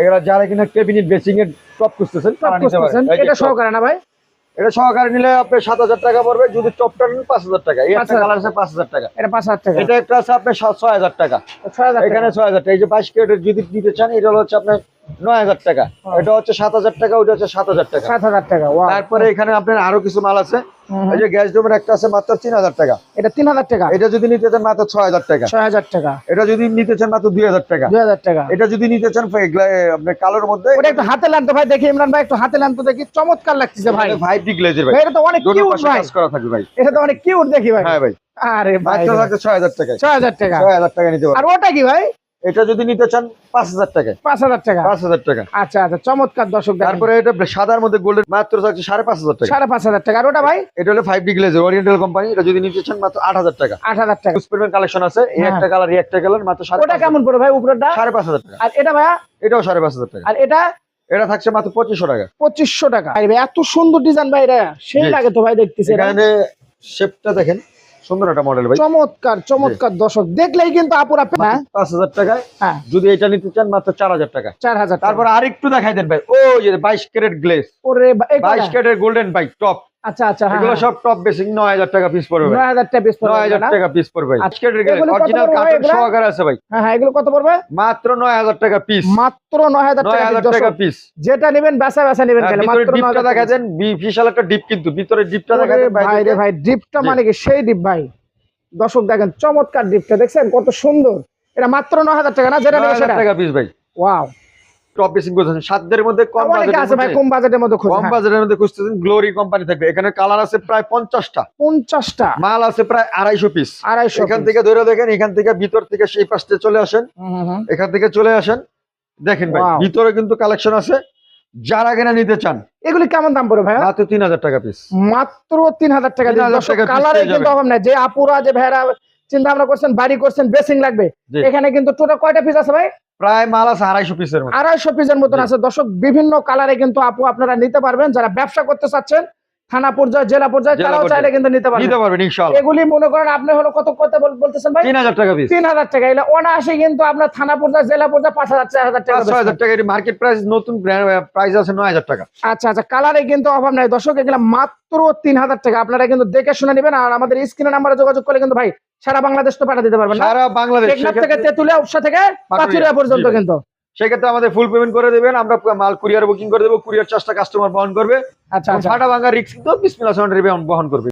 এগুলা যারা কিনা ক্যাবিনেট বেসিং এর টপ যে এটা সহকারে না ভাই? এটা সহকারে নিলে আপনি সাত হাজার টাকা পড়বে যদি টপটা নেন পাঁচ হাজার টাকা। এই একটা কালার আছে পাঁচ হাজার টাকা। এটা পাঁচ হাজার টাকা। এটা একটা আছে আপনার ছয় হাজার টাকা। এখানে ছয় হাজার টাকা। এই যে বাইশ কেটের যদি দিতে চান এটা হচ্ছে আপনার নয় হাজার টাকা। এটা হচ্ছে সাত হাজার টাকা ওটা হচ্ছে সাত হাজার টাকা। সাত হাজার টাকা। তারপরে এখানে আপনার আরও কিছু মাল আছে। এই যে গ্যাস ডোমের একটা আছে মাত্র তিন হাজার টাকা। এটা তিন হাজার টাকা? এটা যদি নিতে চান মাত্র ছয় হাজার টাকা। ছয় হাজার টাকা। এটা যদি নিতে চান মাত্র দুই হাজার টাকা। দুই হাজার টাকা। এটা যদি নিতে চান আপনার কালোর মধ্যে ওটা একটু হাতে লান তো ভাই দেখি ইমরান ভাই একটু হাতে লান তো দেখি। চমৎকার লাগছে ভাই। ভাই গ্লেজের ভাই। এটা তো অনেক কিউট ভাই। কাজ করা থাকবে ভাই। এটা তো অনেক কিউট দেখি ভাই। হ্যাঁ ভাই। আরে ভাই। মাত্র থাকবে ছয় হাজার টাকায়। ছয় হাজার টাকা। ছয় হাজার টাকা নিতে আর ওটা কি ভাই? এটা যদি নিতে চান পাঁচ হাজার টাকায়। পাঁচ হাজার টাকা। পাঁচ হাজার টাকা। আচ্ছা আচ্ছা চমৎকার দর্শক তারপরে এটা সাদার মধ্যে গোল্ডের মাত্র থাকছে সাড়ে পাঁচ হাজার টাকা। সাড়ে পাঁচ হাজার টাকা। আর ওটা ভাই? এটা হলো ফাইভ ডি গ্লেজের ওরিয়েন্টাল কোম্পানি এটা যদি নিতে চান মাত্র আট হাজার টাকা। আট হাজার টাকা। স্পেরম্যান কালেকশন আছে। এই হ্যাঁ। একটা কালার এই একটা কালার মাত্র সাড়ে ওটা কেমন পড়বে ভাই উপরেরটা? হাজার- সাড়ে পাঁচ হাজার টাকা। আর এটা ভাইয়া? এটাও সাড়ে পাঁচ হাজার টাকা। আর এটা? এটা থাকছে মাত্র পঁচিশশো টাকা। পঁচিশশো টাকা। ভাই এত সুন্দর ডিজাইন ভাই এটা। সেই লাগে তো ভাই দেখতেছি। এখানে শেপটা দেখেন। সুন্দর একটা মডেল ভাই। চমৎকার চমৎকার দর্শক। দেখলেই কিন্তু আপুরা হ্যাঁ। পাঁচ হাজার টাকায়। হ্যাঁ। যদি এটা নিতে চান মাত্র চার হাজার টাকা। চার হাজার তারপর আর একটু দেখাই দেন ভাই। ও যে বাইশ ক্যারেট গ্লেস ওরে বাইশ ক্যারেট গোল্ডেন বাইক টপ আচ্ছা আচ্ছা হ্যাঁ এগুলো সব টপ টাকা পিস পড়বে ভাই। নয় হাজার টাকা পিস পড়বে? টাকা পিস পড়বে অরিজিনাল ভাই সহকারে আছে ভাই। হ্যাঁ হ্যাঁ এগুলো কত পড়বে? মাত্র নয় হাজার টাকা পিস মাত্র নয় হাজার টাকা। পিস যেটা নেবেন বেচা বেচা নেবেন মাত্র দেন বিশাল একটা ডিপ কিন্তু ভিতরে ডিপটা দেখা ভাই রে ভাই ডিপটা মানে কি? সেই ডিপ ভাই। দর্শক দেখেন চমৎকার ডিপটা দেখছেন? কত সুন্দর। এটা মাত্র নয় হাজার টাকা না? যেটা সেটা। টাকা পিস ভাই। ওয়াও টপ বেসিং করতেছেন সাতদের মধ্যে কম বাজেটের কম বাজেটের মধ্যে কম বাজেটের মধ্যে খুঁজতেছেন গ্লোরি কোম্পানি থাকবে। এখানে কালার আছে প্রায় পঞ্চাশটা। পঞ্চাশটা। মাল আছে প্রায় আড়াইশো পিস আড়াইশো এখান থেকে ধরে দেখেন এখান থেকে ভিতর থেকে সেই পাশে চলে আসেন। এখান থেকে চলে আসেন। দেখেন ভাই ভিতরে কিন্তু কালেকশন আছে। যারা কিনা নিতে চান এগুলি কেমন দাম পড়বে ভাইয়া? মাত্র তিন হাজার টাকা পিস মাত্র তিন হাজার টাকা 3,000 টাকা piece কালারে কিন্তু অভাব নাই। যে আপুরা যে ভাইরা চিন্তা ভাবনা করছেন বাড়ি করছেন বেসিং লাগবে। এখানে কিন্তু টোটাল কয়টা পিস আছে ভাই? প্রায় মাল আছে আড়াইশো পিসের আড়াইশো পিসের মতন আছে। দর্শক বিভিন্ন কালারে কিন্তু আপু আপনারা নিতে পারবেন। যারা ব্যবসা করতে চাচ্ছেন থানা পর্যায়ে জেলা পর্যায়ে তারাও চাইলে কিন্তু নিতে পারবেন নিতে পারবেন ইনশাআল্লাহ এগুলি মনে করেন আপনি হলো কত কত বলতেছেন ভাই? তিন হাজার টাকা পিস তিন হাজার টাকা। এলে অনায়াসে কিন্তু আপনার থানা পর্যায়ে জেলা পর্যায়ে পাঁচ হাজার চার হাজার টাকা পাঁচ ছয় হাজার বেচবেন। টাকা। এটি মার্কেট প্রাইস নতুন প্রাইস আছে নয় হাজার টাকা। আচ্ছা আচ্ছা কালারে কিন্তু অভাব নাই। দর্শক এগুলো মাত্র তিন হাজার টাকা। আপনারা কিন্তু দেখে শুনে নেবেন আর আমাদের স্ক্রিনে নাম্বারে যোগাযোগ করলে কিন্তু ভাই সারা বাংলাদেশ তো পাঠা দিতে পারবেন না। সারা বাংলাদেশ থেকে তেতুলিয়া উপসা থেকে। পাথুরিয়া পর্যন্ত কিন্তু। সেক্ষেত্রে আমাদের ফুল পেমেন্ট করে দেবেন আমরা মাল কুরিয়ার বুকিং করে দেবো কুরিয়ার চার্জটা কাস্টমার বহন করবে। আচ্ছা আচ্ছা। ফাটা ভাঙা রিক্স কিন্তু বিসমিল্লাহ বহন করবে।